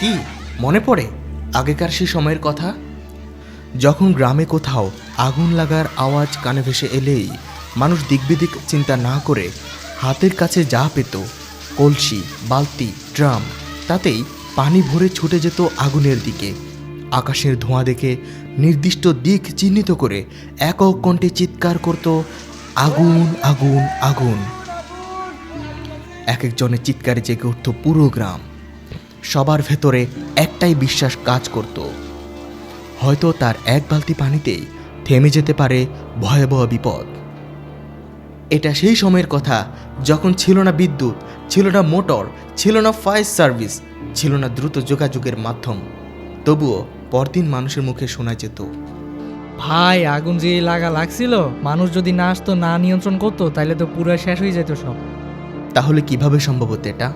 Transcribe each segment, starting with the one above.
কি? মনে পড়ে আগেকার সেই সময়ের কথা? যখন গ্রামে কোথাও আগুন লাগার আওয়াজ কানে ভেসে এলেই মানুষ দিকবিদিক চিন্তা না করে হাতের কাছে যা পেত, কলসি, বালতি, ড্রাম, তাতেই পানি ভরে ছুটে যেত আগুনের দিকে। আকাশের ধোঁয়া দেখে নির্দিষ্ট দিক চিহ্নিত করে একক কণ্ঠে চিৎকার করত, আগুন আগুন আগুন। এক একজনের চিৎকারে জেগে উঠত পুরো গ্রাম। সবার ভেতরে একটাই বিশ্বাস কাজ করত। হয়তো তার এক বালতি পানিতেই থেমে যেতে পারে ভয়াবহ বিপদ। এটা সেই সময়ের কথা যখন ছিল না বিদ্যুৎ ছিল না মোটর ছিল না ফায়ার সার্ভিস ছিল না দ্রুত যোগাযোগের মাধ্যম। তবুও পরদিন মানুষের মুখে শোনা যেত ভাই আগুন যে লাগা লাগছিল মানুষ যদি না আসতো না নিয়ন্ত্রণ করতো তাহলে তো পুরো শেষ হয়ে যেত সব। তাহলে কীভাবে সম্ভব হতো এটা?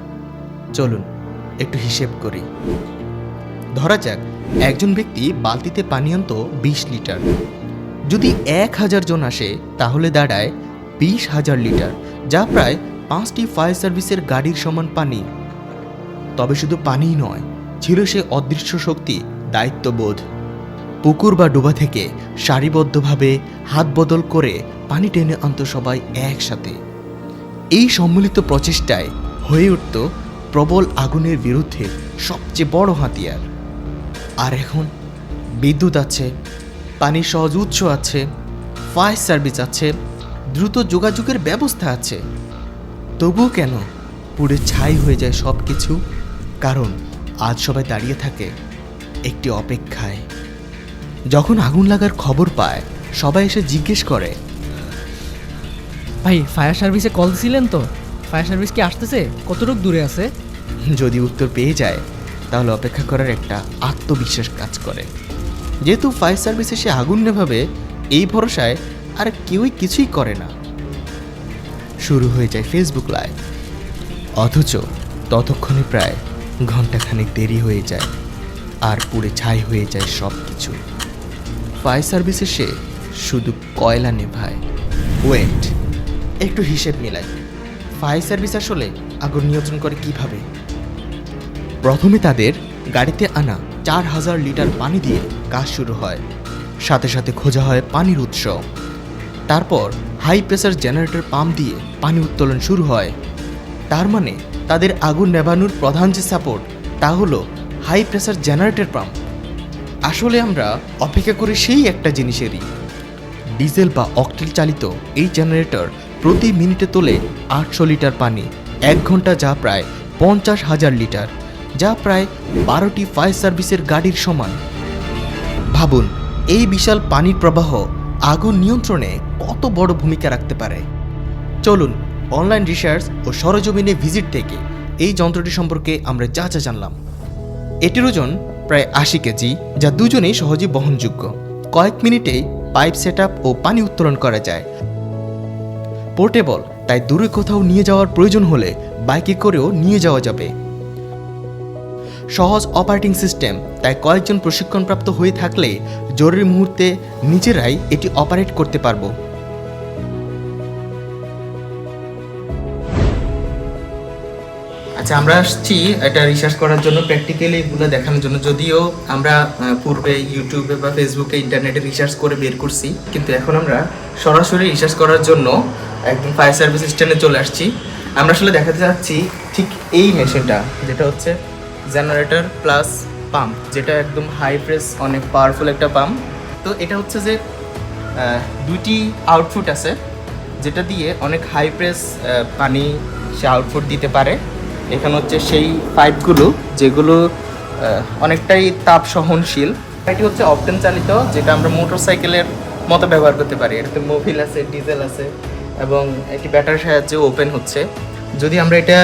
চলুন। একটু হিসেব করি। ধরা যাক, একজন ব্যক্তি বালতিতে পানি আনত বিশ লিটার। যদি এক হাজার জন আসে, তাহলে দাঁড়ায় বিশ হাজার লিটার, যা প্রায় পাঁচটি ফায়ার সার্ভিসের গাড়ির সমান পানি। তবে শুধু পানিই নয়, ছিল সে অদৃশ্য শক্তি, দায়িত্ববোধ। পুকুর বা ডোবা থেকে সারিবদ্ধভাবে হাত বদল করে পানি টেনে আনত সবাই একসাথে। এই সম্মিলিত প্রচেষ্টায় হয়ে উঠত প্রবল আগুনের বিরুদ্ধে সবচেয়ে বড় হাতিয়ার। আর এখন বিদ্যুৎ আছে, পানির সহজ উৎস আছে, ফায়ার সার্ভিস আছে, দ্রুত যোগাযোগের ব্যবস্থা আছে। তবুও কেন পুড়ে ছাই হয়ে যায় সব কিছু কারণ আজ সবাই দাঁড়িয়ে থাকে একটি অপেক্ষায়। যখন আগুন লাগার খবর পায়, সবাই এসে জিজ্ঞেস করে, ভাই, ফায়ার সার্ভিসে কল দিছিলেন তো? ফায়ার সার্ভিস কি আসতেছে? কতটুক দূরে আছে? যদি উত্তর পেয়ে যায়, তাহলে অপেক্ষা করার একটা আত্মবিশ্বাস কাজ করে। যেহেতু ফায়ার সার্ভিস এসে আগুন নেভাবে, এই ভরসায় আর কেউই কিছুই করে না। শুরু হয়ে যায় ফেসবুক লাইভ অথচ ততক্ষণে প্রায় ঘন্টাখানেক দেরি হয়ে যায়, আর পুড়ে ছাই হয়ে যায় সব কিছু ফায়ার সার্ভিস এসে শুধু কয়লা নেভায়। ওয়েট একটু হিসেব মিলাই। ফায়ার সার্ভিস আসলে আগুন নিয়ন্ত্রণ করে কীভাবে? প্রথমে তাদের গাড়িতে আনা চার হাজার লিটার পানি দিয়ে কাজ শুরু হয়। সাথে সাথে খোঁজা হয় পানির উৎস। তারপর হাই প্রেসার জেনারেটর পাম্প দিয়ে পানি উত্তোলন শুরু হয়। তার মানে তাদের আগুন নেভানোর প্রধান যে সাপোর্ট, তা হলো হাই প্রেসার জেনারেটর পাম্প। আসলে আমরা অপেক্ষা করি সেই একটা জিনিসেরই। ডিজেল বা অকটেল চালিত এই জেনারেটর প্রতি মিনিটে তোলে আটশো লিটার পানি, এক ঘণ্টা যা প্রায় পঞ্চাশ হাজার লিটার। যা প্রায় বারোটি ফায়ার সার্ভিসের গাড়ির সমান। ভাবুন, এই বিশাল পানির প্রবাহ আগুন নিয়ন্ত্রণে কত বড় ভূমিকা রাখতে পারে। চলুন অনলাইন রিসার্চ ও সরজমিনে ভিজিট থেকে এই যন্ত্রটি সম্পর্কে আমরা যা যা জানলাম। এটির ওজন প্রায় আশি কেজি, যা দুজনেই সহজে বহনযোগ্য। কয়েক মিনিটেই পাইপ সেট ও পানি উত্তোলন করা যায়। পোর্টেবল, তাই দূরে কোথাও নিয়ে যাওয়ার প্রয়োজন হলে বাইকে করেও নিয়ে যাওয়া যাবে। সহজ অপারেটিং সিস্টেম তাই কয়েকজন প্রশিক্ষণপ্রাপ্ত হয়ে থাকলে জরুরি মুহূর্তে নিজেরাই এটি অপারেট করতে পারব। আচ্ছা আমরা আসছি এটা রিসার্চ করার জন্য প্র্যাকটিক্যালি এগুলো দেখানোর জন্য। যদিও আমরা পূর্বে ইউটিউবে বা ফেসবুকে ইন্টারনেটে রিসার্চ করে বের করছি, কিন্তু এখন আমরা সরাসরি রিসার্চ করার জন্য একদম ফায়ার সার্ভিস স্টেশনে চলে আসছি। আমরা আসলে দেখাতে চাচ্ছি ঠিক এই মেশিনটা যেটা হচ্ছে জেনারেটর প্লাস পাম্প যেটা একদম হাই প্রেস অনেক পাওয়ারফুল একটা পাম্প তো এটা হচ্ছে যে আহ, দুইটি আউটপুট আছে যেটা দিয়ে অনেক হাই প্রেস পানি সে আউটফুট দিতে পারে। এখানে হচ্ছে সেই পাইপগুলো যেগুলো অনেকটাই তাপ সহনশীল। এটি হচ্ছে অপটেন চালিত যেটা আমরা মোটরসাইকেলের মতো ব্যবহার করতে পারি। এটাতে মোবিল আছে ডিজেল আছে এবং এটি ব্যাটারির সাহায্যে ওপেন হচ্ছে। যদি আমরা এটা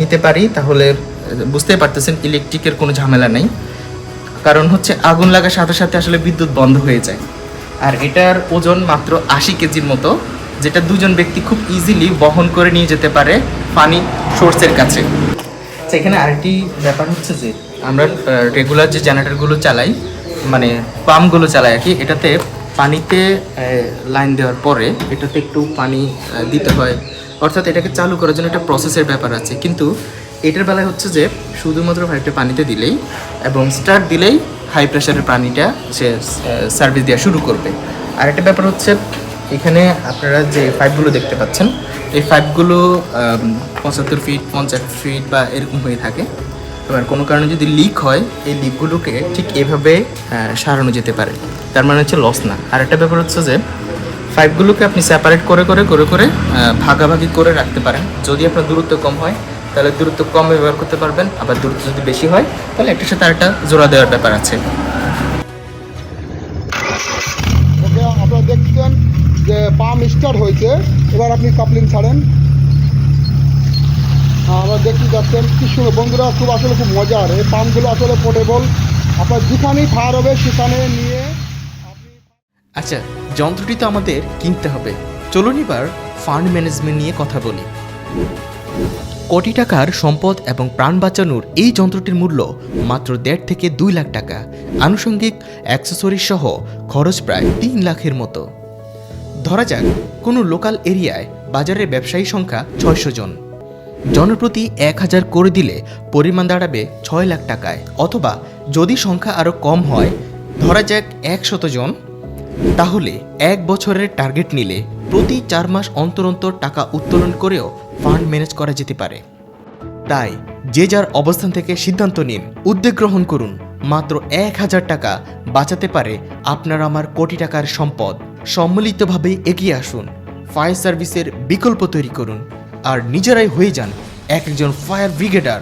নিতে পারি তাহলে বুঝতেই পারতেছেন ইলেকট্রিকের কোনো ঝামেলা নেই। কারণ হচ্ছে আগুন লাগার সাথে সাথে আসলে বিদ্যুৎ বন্ধ হয়ে যায়। আর এটার ওজন মাত্র আশি কেজির মতো যেটা দুজন ব্যক্তি খুব ইজিলি বহন করে নিয়ে যেতে পারে পানি সোর্সের কাছে। আচ্ছা, এখানে আরেকটি ব্যাপার হচ্ছে যে আমরা রেগুলার যে জেনারেটরগুলো চালাই মানে পাম্পগুলো চালাই আর কি এটাতে পানিতে লাইন দেওয়ার পরে এটাতে একটু পানি দিতে হয়। অর্থাৎ এটাকে চালু করার জন্য একটা প্রসেসের ব্যাপার আছে। কিন্তু এটার বেলায় হচ্ছে যে শুধুমাত্র পাইপটা পানিতে দিলেই এবং স্টার্ট দিলেই হাই প্রেশারের পানিটা সে সার্ভিস দেওয়া শুরু করবে। আর একটা ব্যাপার হচ্ছে এখানে আপনারা যে পাইপগুলো দেখতে পাচ্ছেন, এই পাইপগুলো পঁচাত্তর ফিট পঞ্চাশ ফিট বা এরকম হয়ে থাকে। এবার কোনো কারণে যদি লিক হয়, এই লিকগুলোকে ঠিক এভাবে সারানো যেতে পারে। তার মানে হচ্ছে লস না। আর একটা ব্যাপার হচ্ছে যে পাইপগুলোকে আপনি সেপারেট করে করে করে করে ভাগাভাগি করে রাখতে পারেন। যদি আপনার দূরত্ব কম হয় তাহলে দূরত্ব কম ব্যবহার করতে পারবেন আবার দূরত্ব যদি বেশি হয় তাহলে একটার সাথে আরেকটা জোড়া দেওয়ার ব্যাপার আছে। আপনারা দেখছেন যে পাম্প স্টার্ট হয়েছে এবার আপনি কাপলিং ছাড়েন। হ্যাঁ, আমরা দেখতে যাচ্ছেন কি সুন্দর। বন্ধুরা খুব আসলে খুব মজার। এই পাম্পগুলো আসলে পোর্টেবল আপনার যেখানেই ফায়ার হবে সেখানে নিয়ে আচ্ছা যন্ত্রটি তো আমাদের কিনতে হবে। চলুন এবার ফান্ড ম্যানেজমেন্ট নিয়ে কথা বলি। কোটি টাকার সম্পদ এবং প্রাণ বাঁচানোর এই যন্ত্রটির মূল্য মাত্র দেড় থেকে দুই লাখ টাকা। আনুষঙ্গিক অ্যাক্সেসরিজ সহ খরচ প্রায় তিন লাখের মতো। ধরা যাক, কোনো লোকাল এরিয়ায় বাজারের ব্যবসায়ী সংখ্যা ছয়শো জন। জনপ্রতি এক হাজার করে দিলে পরিমাণ দাঁড়াবে ছয় লাখ টাকায়। অথবা যদি সংখ্যা আরও কম হয়, ধরা যাক একশত জন, তাহলে এক বছরের টার্গেট নিলে প্রতি চার মাস অন্তর অন্তর টাকা উত্তোলন করেও ফান্ড ম্যানেজ করা যেতে পারে। তাই যে যার অবস্থান থেকে সিদ্ধান্ত নিন, উদ্যোগ গ্রহণ করুন। মাত্র এক হাজার টাকা বাঁচাতে পারে আপনার আমার কোটি টাকার সম্পদ। সম্মিলিতভাবে এগিয়ে আসুন। ফায়ার সার্ভিসের বিকল্প তৈরি করুন। আর নিজেরাই হয়ে যান এক একজন ফায়ার ব্রিগেডার।